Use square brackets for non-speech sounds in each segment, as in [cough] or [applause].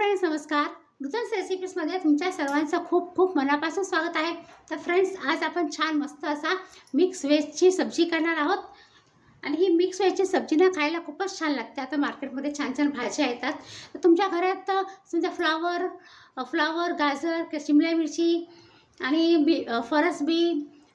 Friends नमस्कार. नूतन रेसिपीजमध्ये तुमच्या सर्वांचं खूप खूप मनापासून स्वागत आहे. तर फ्रेंड्स आज आपण छान मस्त असा मिक्स वेजची सब्जी करणार आहोत. आणि ही मिक्स वेजची सब्जी ना खायला खूपच छान लागते. आता मार्केटमध्ये छान छान भाज्या येतात. तर तुमच्या घरात समजा फ्लावर फ्लावर गाजर शिमला मिरची आणि बी फरसबी फरस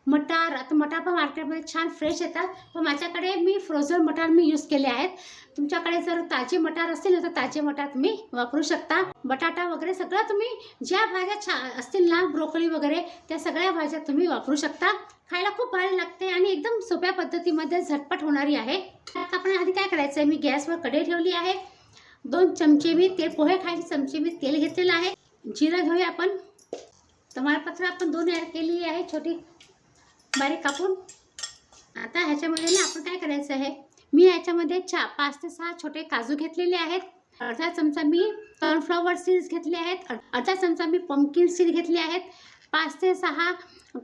मटार आता मटार पण मार्केटमध्ये छान फ्रेश येतात. पण माझ्याकडे मी फ्रोझन मटार मी यूज केले आहेत. तुमच्याकडे जर ताजे मटार असतील ना तर ताजे मटार तुम्ही वापरू शकता. बटाटा वगैरे सगळं तुम्ही ज्या भाज्या छा असतील ना ब्रोकली वगैरे त्या सगळ्या भाज्या तुम्ही वापरू शकता. खायला खूप भारी लागते आणि एकदम सोप्या पद्धतीमध्ये झटपट होणारी आहे. आता आपण आधी काय करायचं आहे मी गॅसवर कढई ठेवली आहे. दोन चमचे मी तेल पोहे खायचे चमचे मी तेल घेतलेलं आहे. जिरं घेऊया आपण. तमालपत्र आपण दोन ॲड केलेली आहे छोटी. बारीक कापून. आता ह्याच्यामध्ये ना आपण काय करायचं आहे? मी याच्यामध्ये चा पाच ते सहा छोटे काजू घेतलेले आहेत. अर्धा चमचा मी कॉर्नफ्लॉवर सीड्स घेतले आहेत. अर्धा चमचा मी पम्पकिन सीड घेतले आहेत. पाच ते सहा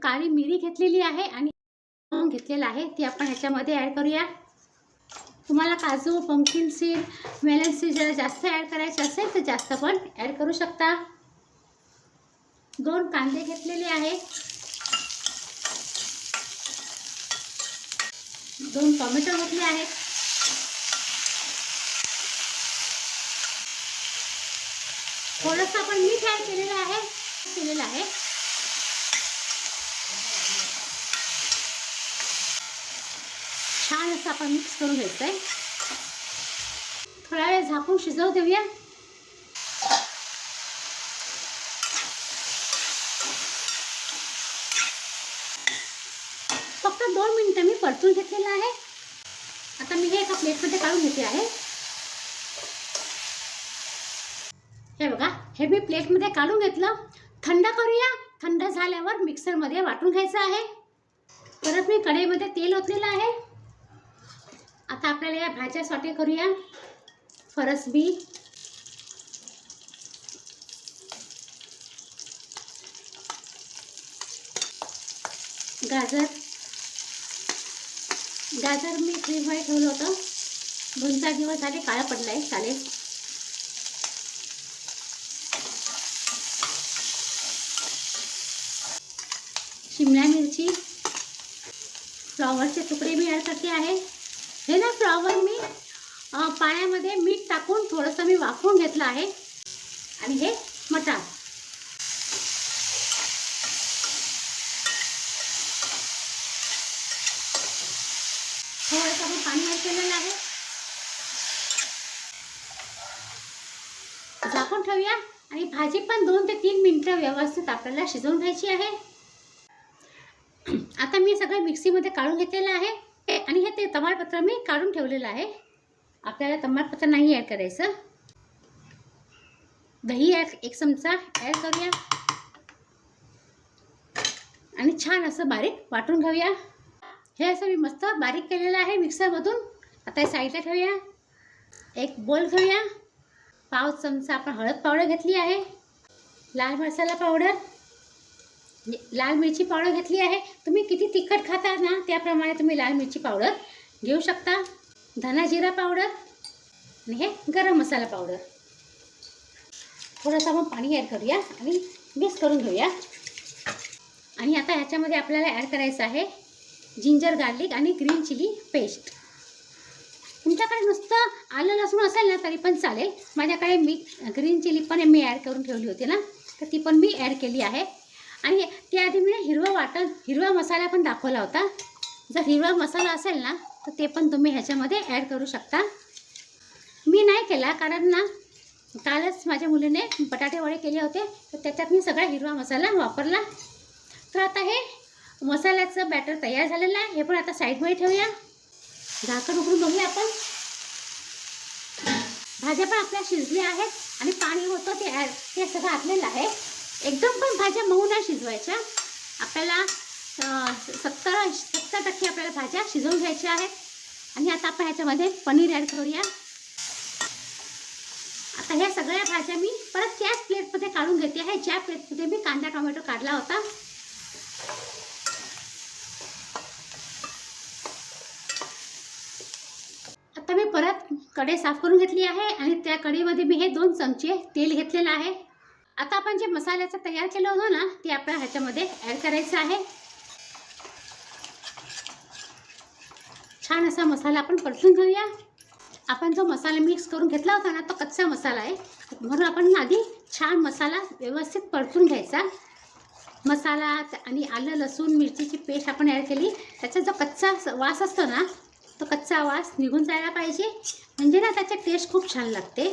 काळी मिरी घेतलेली आहे आणि घेतलेला घेतलेलं आहे. ती आपण ह्याच्यामध्ये ॲड करूया. तुम्हाला काजू पंकिन सीड मेलन सीड जरा जास्त ॲड करायचे असेल तर जास्त पण ॲड करू शकता. दोन कांदे घेतलेले आहे दोन टोमॅटो घेतले आहेत. थोडंसं आपण मीठ ॲड केलेलं आहे. केलेलं आहे. छान असं आपण मिक्स करून घ्यायचं आहे थोडा वेळ झाकून शिजवू देऊया फक्त दोन मिनिटं मी परतून घेतलेलं आहे. आता मी हे एका प्लेटमध्ये काढून घेते आहे. हे बघा हे मी प्लेटमध्ये काढून घेतलं. थंड करूया. थंड झाल्यावर मिक्सरमध्ये वाटून घ्यायचं आहे. परत मी कढईमध्ये तेल ओतलेलं आहे. आता आपल्याला या भाज्या सॉटे करूया. फरसबी गाजर. गाजर मी फ्रीजमध्ये ठेवलं होतं. दोन चार दिवस झाले काळा पडला आहे चालेल. शिमला मिरची. फ्लॉवरचे तुकडे मी यासाठी आहे. हे ना फ्लॉवर मी पाण्यामध्ये मीठ टाकून थोडंसं मी वाफवून घेतलं आहे. आणि हे मटार थोडंसं आपण पाणी ॲड केलेलं आहे झाकून आणि भाजी पण दोन ते तीन मिनटं व्यवस्थित आपल्याला शिजवून घ्यायची आहे. [clears throat] आता मी सगळं मिक्सीमध्ये काढून घेतलेलं आहे. आणि हे ते तमालपत्र मी काढून ठेवलेलं आहे. आपल्याला तमालपत्र नाही ॲड करायचं. दही ॲड एक चमचा ॲड करूया. आणि छान असं बारीक वाटून घेऊया. हे असं मी मस्त बारीक केलेलं आहे मिक्सरमधून. आता हे साईडला ठेवूया. एक बोल घेऊया. पाव चमचा आपण हळद पावडर घेतली आहे. लाल मसाला पावडर. लाल मिरची पावडर घेतली आहे. तुम्ही किती तिखट खाता ना त्याप्रमाणे तुम्ही लाल मिरची पावडर घेऊ शकता. धना जिरा पावडर आणि हे गरम मसाला पावडर. थोडंसं आपण पाणी ॲड करूया आणि मिक्स करून घेऊया. आणि आता ह्याच्यामध्ये आपल्याला ॲड करायचं आहे जिंजर गार्लिक आणि ग्रीन चिली पेस्ट तुमच्याकडे नुसतं आलं लसूण असेल ना तरी पण चालेल. माझ्याकडे मी ग्रीन चिली पण मी ॲड करून ठेवली होती ना तर ती पण मी ॲड केली आहे. आणि त्याआधी मी हिरवा वाटण हिरवा मसाला पण दाखवला होता. जर हिरवा मसाला असेल ना तर ते पण तुम्ही ह्याच्यामध्ये ॲड करू शकता. मी नाही केला कारण ना कालच माझ्या मुलीने बटाटे वडे केले होते तर त्याच्यात मी सगळा हिरवा मसाला वापरला. तर आता हे मसाल्याचं बॅटर तयार झालेलं आहे. हे पण आता साईडमध्ये ठेवूया. झाकण उघडून बघूया आपण. भाज्या पण आपल्या शिजल्या आहेत आणि पाणी होतं ते ॲड ते सगळं आटलेलं आहे. एकदम पण भाज्या मऊ नाही शिजवायच्या. आपल्याला सत्तर सत्तर टक्के आपल्याला भाज्या शिजवून घ्यायच्या आहेत. आणि आता आपण ह्याच्यामध्ये पनीर ॲड करूया. आता ह्या सगळ्या भाज्या मी परत त्याच प्लेटमध्ये काढून घेते आहे. ज्या प्लेटमध्ये मी कांदा टोमॅटो काढला होता आता मी परत क कढई साफ करून घेतली आहे आणि त्या कढईमध्ये मी हे दोन चमचे तेल घेतलेलं आहे. आता आपण जे मसाल्याचं तयार केलं होतं ना ते आपल्या ह्याच्यामध्ये ॲड करायचं आहे. छान असा मसाला आपण परतून घेऊया. आपण जो मसाला मिक्स करून घेतला होता ना तो कच्चा मसाला आहे. म्हणून आपण आधी छान मसाला व्यवस्थित परतून घ्यायचा. मसाला आणि आलं लसूण मिरचीची पेस्ट आपण ॲड केली. त्याचा जो कच्चा स- वास असतो ना तो कच्चा वास निघून जायला पाहिजे. म्हणजे ना त्याची टेस्ट खूप छान लागते.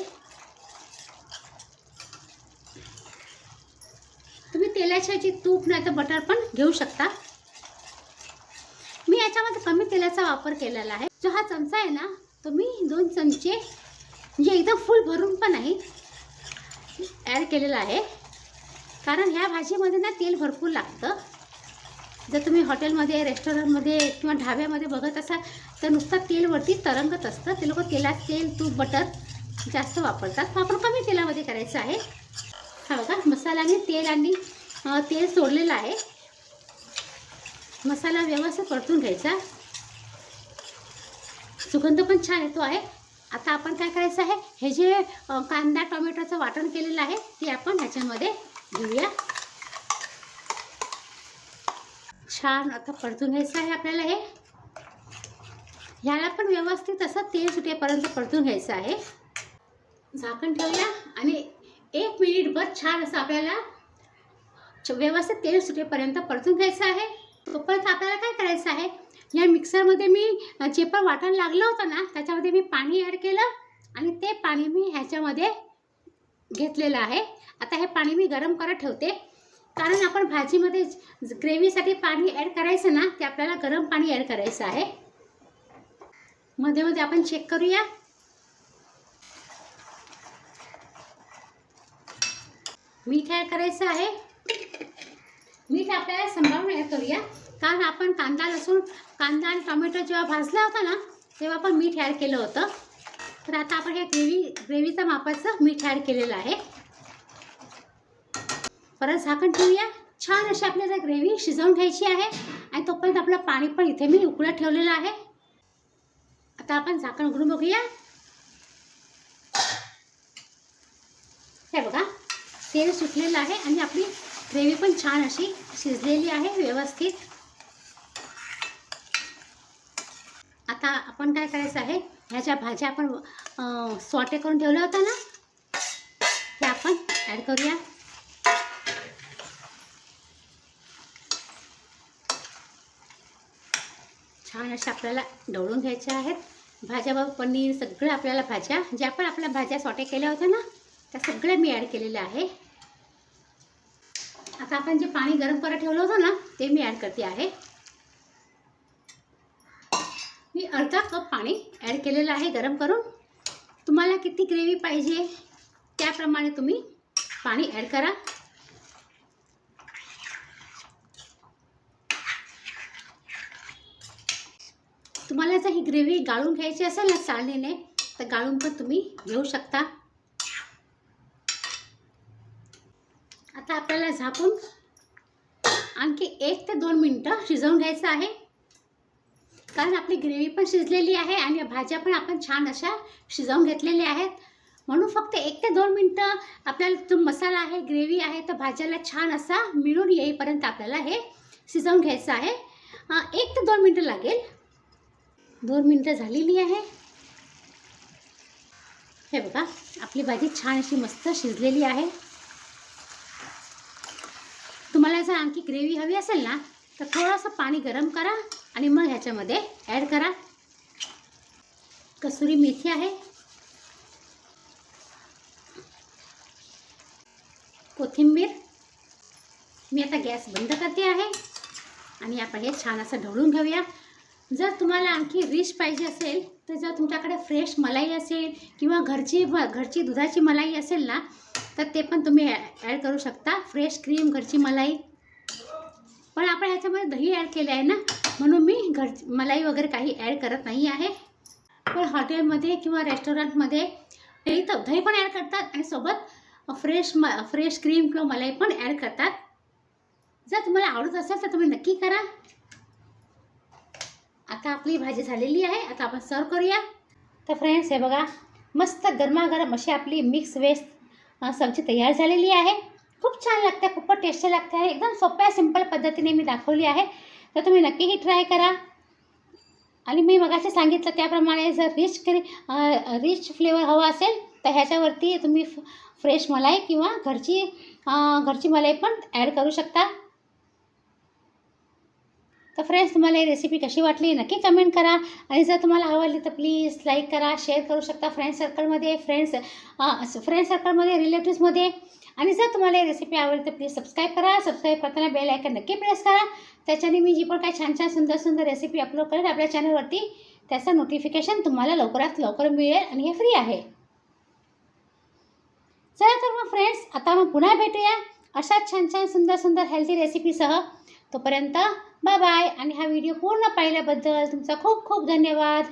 तुम्ही तेलाच्या तूप नाही तर बटर पण घेऊ शकता. मी याच्यामध्ये कमी तेलाचा वापर केलेला आहे. जो हा चमचा आहे ना तो मी दोन चमचे म्हणजे एकदम फुल भरून पण नाही ॲड केलेला आहे. कारण ह्या भाजीमध्ये ना तेल भरपूर लागतं. जर तुम्ही हॉटेलमध्ये रेस्टॉरंटमध्ये किंवा ढाब्यामध्ये बघत असाल तर नुसतं तेलवरती तरंगत असतं. ते लोक तेलात तेल तूप बटर जास्त वापरतात. वापर कमी तेलामध्ये करायचं आहे. हा बघा मसाल्याने तेल आणि तेल सोडलेलं आहे. मसाला व्यवस्थित परतून घ्यायचा. सुगंध पण छान येतो आहे. आता आपण काय करायचं आहे? हे जे कांदा टोमॅटोचं वाटण केलेलं आहे ते आपण ह्याच्यामध्ये घेऊया. छान. आता परतून घ्यायचं आहे आपल्याला हे. ह्याला पण व्यवस्थित असं तेल सुटेपर्यंत परतून घ्यायचं आहे. झाकण ठेवूया आणि एक मिनिटभर छान असं आपल्याला च- व्यवस्थित तेल सुटेपर्यंत परतून घ्यायचं आहे. तोपर्यंत आपल्याला काय करायचं आहे? या मिक्सरमध्ये मी जे पण वाटण लागलं होतं ना त्याच्यामध्ये मी पाणी ॲड केलं आणि ते पाणी मी ह्याच्यामध्ये घेतलेलं आहे. आता हे पाणी मी गरम करत ठेवते. कारण आपण भाजीमध्ये ग्रेव्हीसाठी पाणी ॲड करायचं ना ते आपल्याला गरम पाणी ॲड करायचं आहे. मध्ये मध्ये आपण चेक करूया. मीठ ॲड करायचं आहे. मीठ आपल्याला सांभाळून ॲड करूया. कारण आपण कांदा लसूण कांदा आणि टोमॅटो जेव्हा भाजला होता ना तेव्हा पण मीठ ॲड केलं होतं. तर आता आपण हे ग्रेव्ही ग्रेव्हीच्या मापाचं मीठ ॲड केलेलं आहे. परत झाकण ठेवूया. छान अशी आपल्याला ग्रेव्ही शिजवून घ्यायची आहे. आणि तोपर्यंत आपलं पाणी पण इथे मी उकळत ठेवलेलं आहे. आता आपण झाकण उघडून बघूया. हे बघा तेल सुटलेलं आहे आणि आपली ग्रेव्ही पण छान अशी शिजलेली आहे व्यवस्थित. आता आपण काय करायचं आहे ह्या ज्या भाज्या आपण सॉटे करून ठेवल्या होत्या ना त्या आपण ॲड करूया. छान अशा आपल्याला ढवळून घ्यायच्या आहेत. भाज्या व पनीर सगळं आपल्याला भाज्या ज्या पण आपल्या भाज्या सॉटे केल्या होत्या ना त्या सगळ्या मी ॲड केलेल्या आहे. आता आपण जे पाणी गरम करत ठेवलं होतं ना ते मी ॲड करते आहे. मी अर्धा कप पाणी ॲड केलेलं आहे गरम करून. तुम्हाला किती ग्रेव्ही पाहिजे त्याप्रमाणे तुम्ही पाणी ॲड करा. तुम्हाला जर ही ग्रेव्ही गाळून घ्यायची असेल ना चाळणीने तर गाळून पण तुम्ही घेऊ शकता. आता आपल्याला झाकून आणखी एक ते दोन मिनटं शिजवून घ्यायचं आहे. कारण आपली ग्रेव्ही पण शिजलेली आहे आणि भाज्या पण आपण छान अशा शिजवून घेतलेल्या आहेत. म्हणून फक्त एक ते दोन मिनटं आपल्याला जो मसाला आहे ग्रेव्ही आहे तर भाज्याला छान असा मिळून येईपर्यंत आपल्याला हे शिजवून घ्यायचं आहे. एक ते दोन मिनटं लागेल. दोन मिनटं झालेली आहे. हे बघा आपली भाजी छान अशी मस्त शिजलेली आहे. तुम्हाला जर आणखी ग्रेव्ही हवी असेल ना तर थोडंसं पाणी गरम करा आणि मग ह्याच्यामध्ये ॲड करा. कसुरी मेथी आहे. कोथिंबीर. मी आता गॅस बंद करते आहे. आणि आपण हे छान असं ढवळून घेऊया. जर तुम्हाला आणखी रिच पाहिजे असेल तर जर तुमच्याकडे फ्रेश मलाई असेल किंवा घरची घरची दुधाची मलाई असेल ना तर ते पण तुम्ही ॲड करू शकता. फ्रेश क्रीम घरची मलाई. पण आपण ह्याच्यामध्ये दही ॲड केले आहे ना म्हणून मी घर मलाई वगैरे काही ॲड करत नाही आहे. पण हॉटेलमध्ये किंवा रेस्टॉरंटमध्ये दही तर दही पण ॲड करतात आणि सोबत फ्रेश म फ्रेश क्रीम किंवा मलाई पण ॲड करतात. जर तुम्हाला आवडत असेल तर तुम्ही नक्की करा. आता आपली भाजी झालेली आहे आता आपण सर्व करूया. तर फ्रेंड्स हे बघा मस्त गरमागरम अशी आपली मिक्स वेज सब्जी तयार झालेली आहे. खूप छान लागते खूपच टेस्टी लागते आहे एकदम सोप्या सिंपल पद्धतीने मी दाखवली आहे. तर तुम्ही नक्कीही ट्राय करा. आणि मी मगाशी सांगितलं त्याप्रमाणे जर रिच करी रिच फ्लेवर हवा असेल तर ह्याच्यावरती तुम्ही फ्रेश मलाई किंवा घरची घरची मलाई पण ॲड करू शकता. तर फ्रेंड्स तुम्हाला ही रेसिपी कशी वाटली? नक्की कमेंट करा. आणि जर तुम्हाला आवडली तर प्लीज लाईक करा शेअर करू शकता फ्रेंड सर्कलमध्ये फ्रेंड्स फ्रेंड सर्कलमध्ये रिलेटिव्समध्ये आणि जर तुम्हाला ही रेसिपी आवडली तर प्लीज सबस्क्राईब करा. सबस्क्राईब करताना बेल आयकन नक्की प्रेस करा. त्याच्याने मी जी पण काही छान छान सुंदर सुंदर रेसिपी अपलोड करेन आपल्या चॅनलवरती त्याचं नोटिफिकेशन तुम्हाला लवकरात लवकर मिळेल आणि हे फ्री आहे. चला तर मग फ्रेंड्स आता मग पुन्हा भेटूया. अशाच छान छान सुंदर सुंदर हेल्दी रेसिपीसह तोपर्यंत बाय बाय आणि हा व्हिडिओ पूर्ण पाहिल्याबद्दल तुमचा खूप खूप धन्यवाद.